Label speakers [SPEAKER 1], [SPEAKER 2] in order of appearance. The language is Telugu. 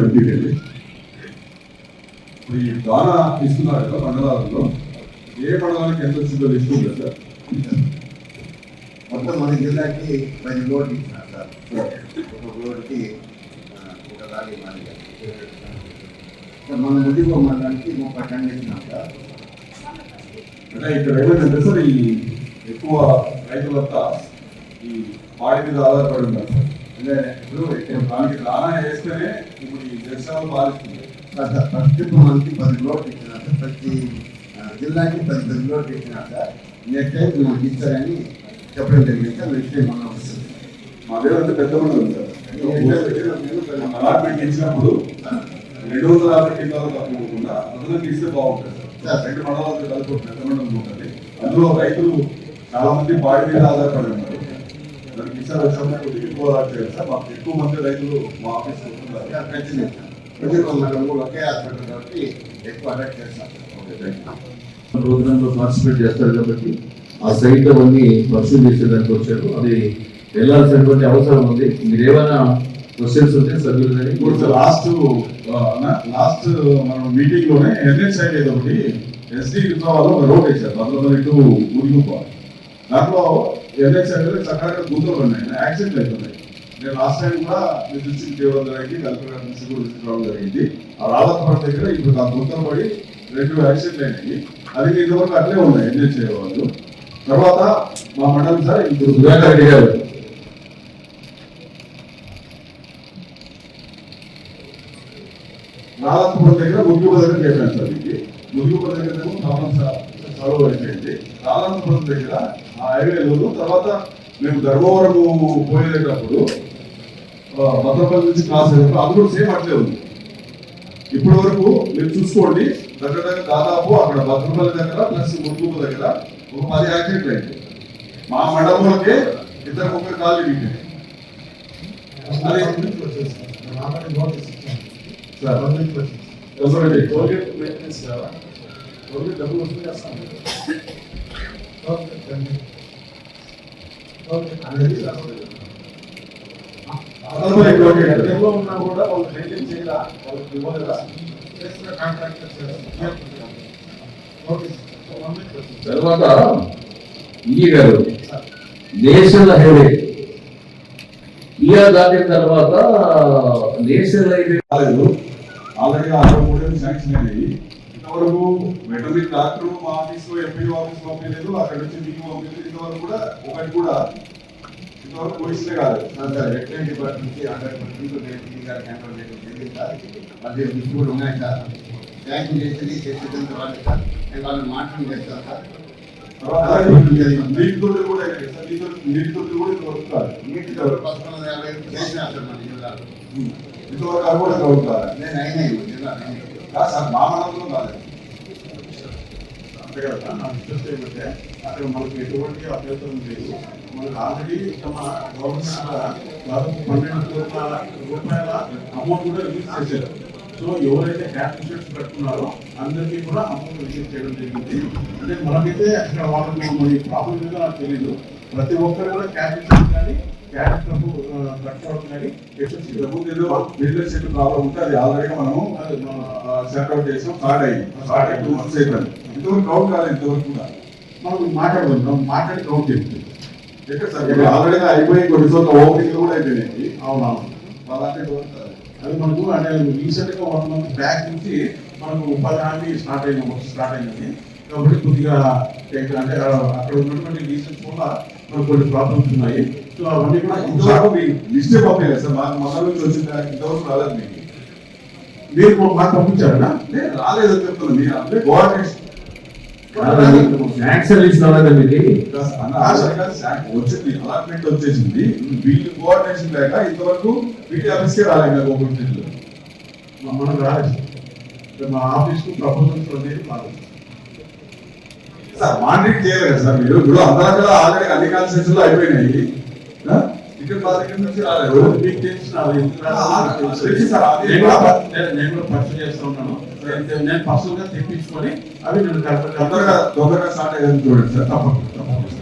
[SPEAKER 1] వెళ్ళి ఇప్పుడు ఈ దానా ఇస్తున్నారు కదా మండలాలలో ఏ మండలానికి ఎంత వచ్చిందో ఉంది సార్?
[SPEAKER 2] మొత్తం మన జిల్లాకి పది లోడ్లు ఇచ్చినారు సార్. ఒక లోడ్కి ఆ, ఒక లారీ సార్ మన ముదిగో మండలానికి ముప్పై టన్నులు ఇచ్చినాం సార్.
[SPEAKER 1] అంటే ఇక్కడ ఏమైందంటే సార్ ఈ ఎక్కువ రైతులంతా ఈ పాడి మీద ఆధారపడి ఉన్నారు సార్. ఇప్పుడు దానికి దానా వేస్తేనే ఇప్పుడు ఈ
[SPEAKER 2] సార్ సార్ ఫస్ట్ మనకి పది లోడ్లు ఇచ్చినారు సార్ ప్రతి జిల్లాకి పది పది లోడ్లు ఇచ్చినారు సార్ నెక్స్ట్ టైం మనకి ఇస్తారని చెప్పడం జరిగింది. నెక్స్ట్ టైం మనం వస్తుంది
[SPEAKER 1] మా దగ్గర పెద్ద మంది ఉంది సార్ అలాట్మెంట్ ఇచ్చినప్పుడు రెండు వందల యాభై కిలోలు తక్కువకుండా అదనంగా ఇస్తే బాగుంటుంది. సార్ రెండు మండలాలతో కలిపి పెద్ద మండలం ఉంటుంది అందులో రైతులు చాలా మంది పాడి మీద ఆధారపడి ఉన్నారు ఇచ్చారు వచ్చినప్పుడు కొద్దిగా ఎక్కువ అలాట్ చేయాలి సార్ మాకు ఎక్కువ మంది రైతులు మా ఆఫీస్
[SPEAKER 2] సార్ ఖచ్చితంగా సార్ ముదిగో మండలం ఒకే హాస్పిటల్ కాబట్టి ఎక్కువ అటాక్ చేస్తాం. సార్
[SPEAKER 1] ఓకే థ్యాంక్ యూ
[SPEAKER 3] ప్రోగ్రామ్లో పార్టిసిపేట్ చేస్తారు కాబట్టి ఆ సైట్ అవన్నీ పరిశీలన చేసేదానికి వచ్చారు. అది వెళ్ళాల్సినటువంటి అవసరం ఉంది. మీరు ఏమైనా క్వశ్చన్స్ ఉంటే సభ్యులు
[SPEAKER 1] ఇప్పుడు లాస్ట్ లాస్ట్ మనం మీటింగ్లోనే ఎన్హెచ్ సైడ్ ఏదో ఒకటి ఎస్డి వాళ్ళు ఒక రోడ్ వేశారు. అందులో ఇటు ఊరిగుప్ప దాంట్లో ఎన్హెచ్ సైడ్ చక్కగా గుంతలు ఉన్నాయి యాక్సిడెంట్ అవుతున్నాయి నేను లాస్ట్ టైం కూడా మీ దృష్టికి తేవడం జరిగింది కలెక్టర్ గారి దృష్టికి కూడా తీసుకురావడం జరిగింది. ఆ రాళ్ళపడ దగ్గర ఇప్పుడు ఆ గుంతలు పడి రెండు యాక్సిడెంట్ అయినాయి. అది ఇంతవరకు అట్లే ఉన్నాయి ఎన్హెచ్ వాళ్ళు తర్వాత మా మండలం సార్ ఇప్పుడు
[SPEAKER 3] సుధాకర్ రెడ్డి గారు.
[SPEAKER 1] నాగపురం దగ్గర మురుగుప దగ్గర చెప్పాను సార్ మీకు. మురుగుప దగ్గర ఏమో కామన్ సార్ చదువు అయిపోయింది నాగపురం దగ్గర ఆ హైవేలో తర్వాత మేము ధర్మవరం పోయేటప్పుడు ఆ, భద్రపల్లి నుంచి క్రాస్ అయినప్పుడు అది కూడా సేమ్ అట్లే ఉంది. ఇప్పటి వరకు మీరు చూసుకోండి దగ్గర దగ్గర దాదాపు అక్కడ భద్రపల్లి దగ్గర ప్లస్ మురుగుప దగ్గర ఒక పది యాక్సిడెంట్ అయింది మా మండలంలోకే ఇద్దరు ముగ్గురు కాళ్ళు
[SPEAKER 4] టోల్గేట్ డబ్బులు చేస్తాం. అనేది
[SPEAKER 1] అదనపు
[SPEAKER 4] ఉన్నా కూడా వాళ్ళు మెయింటైన్ చేయాలా వాళ్ళకి ఇవ్వలేదా కాంట్రాక్టర్
[SPEAKER 3] తర్వాత ఈ గారు నేషనల్ హైవే. ఇయా దాటిన తర్వాత నేషనల్ హైవే
[SPEAKER 1] ఆల్రెడీ ఆరు మూడు శాంక్షన్ అయినాయి. ఇంతవరకు వెటర్నరీ డాక్టర్ మా ఆఫీస్ ఎంపీ ఆఫీస్ పంపించలేదు అక్కడ నుంచి మీకు పంపించలేదు. ఇంతవరకు కూడా ఒకటి కూడా ఇంతవరకు పోలీసులే కాదు.
[SPEAKER 2] వెటనరీ డిపార్ట్మెంట్ నుంచి హండ్రెడ్ పర్సెంట్ అది లిస్ట్ కూడా ఉన్నాయి సార్. శాంక్షన్ చేసేది చేసేది వాళ్ళు సార్. నేను వాళ్ళని మాట్లాడి చేస్తాను సార్.
[SPEAKER 1] తర్వాత నీటి తొట్టి కూడా అయినాయి సార్ నీటి తొట్టి- నీటి తొట్టి కూడా ఇంతవరకు కాదు
[SPEAKER 2] నీటి తోడు పదకొండు యాభై చేసిన సార్ మన జిల్లాలో.
[SPEAKER 1] ఇంతవరకు కూడా
[SPEAKER 2] నేను అయినాయి అయినాయి.
[SPEAKER 1] కాదు సార్ మా మండలంలో కాదు
[SPEAKER 4] అంతే కదా? నా విశ్వాసం ఏమంటే అక్కడ మనకు ఎటువంటి అభ్యంతరం లేదు. మనకు ఆల్రెడీ తమ గవర్నమెంట్ దాదాపు పన్నెండు కోట్ల రూపాయల అమౌంట్ కూడా రిలీజ్ చేశారు. సో ఎవరైతే క్యాష్ ఇన్సూరెన్స్ పెట్టుకున్నారో అందరికీ కూడా అమౌంట్ రిలీజ్ చేయడం జరిగింది. అంటే మనకైతే అక్కడ వాళ్ళకి మరి ప్రాబ్లం ఏదో నాకు తెలియదు ప్రతి ఒక్కరు కూడా క్యాష్ కానీ క్యాష్ కట్టుకోవడం
[SPEAKER 1] ఇంతకుముందు ఏదో బిజినెస్ షెడ్ ప్రాబ్లం ఉంటే అది ఆల్రెడీ మనము
[SPEAKER 4] మన
[SPEAKER 1] సెట్ అవుట్ చేసాం స్టార్ట్ అయ్యి స్టార్ట్ అయ్యి టూ మంత్స్ అయిపోయింది. ఇంతవరకు కౌంట్ కాలేదు ఇంతవరకు కూడా.
[SPEAKER 4] మనం మాట్లాడుకుంటాం మాట్లాడి కౌంట్ చేస్తుంది
[SPEAKER 1] ఎక్కడ సార్ ఇప్పుడు ఆల్రెడీ అయిపోయి కొన్ని చోట్ల ఓపెనింగ్ కూడా అయిపోయినాయి.
[SPEAKER 4] అవునవును.
[SPEAKER 1] కాలేదు.
[SPEAKER 4] అది మనకు అంటే రీసెంట్గా వన్ మంత్ బ్యాక్ నుంచి మనకు ఉపాధి స్టార్ట్ అయిన స్టార్ట్ అయింది. కాబట్టి కొద్దిగా అంటే అక్కడ ఉన్నటువంటి రీసెంట్ వల్ల మనకు కొన్ని ప్రాబ్లమ్స్ ఉన్నాయి. సో అవన్నీ కూడా
[SPEAKER 1] ఇంతవరకు మీ లిస్టే సార్ మాకు మొదల నుంచి వచ్చింది ఇంతవరకు రాలేదు మీకు.
[SPEAKER 4] మీరు మాకు పంపించారా
[SPEAKER 1] నేను రాలేదని చెప్తున్నా. మీరు
[SPEAKER 3] అవ్వదా మీది
[SPEAKER 1] వచ్చింది అలాట్మెంట్ వచ్చేసింది. వీళ్ళు కోఆర్డినేషన్ లేక ఇంతవరకు వీటి ఆఫీస్కే రాలేదు గవర్నమెంట్
[SPEAKER 4] మ- మనకు రాలేదు. మా ఆఫీస్కు ప్రపోజల్స్ అనేది రాలేదు
[SPEAKER 1] సార్ మానిటరింగ్ కదా సార్ మీరు? ఇప్పుడు అందరూ కూడా ఆల్రెడీ అన్ని లో అయిపోయినాయి. నుంచి రాలేదు.
[SPEAKER 4] మీకు నేను నేను- చేస్తూ పర్సనల్గా తెప్పించుకొని అవి నేను కరెక్ట్
[SPEAKER 1] తొందరగా తొందరగా స్టార్ట్ అయ్యేది చూడండి సార్. తప్పకుండా.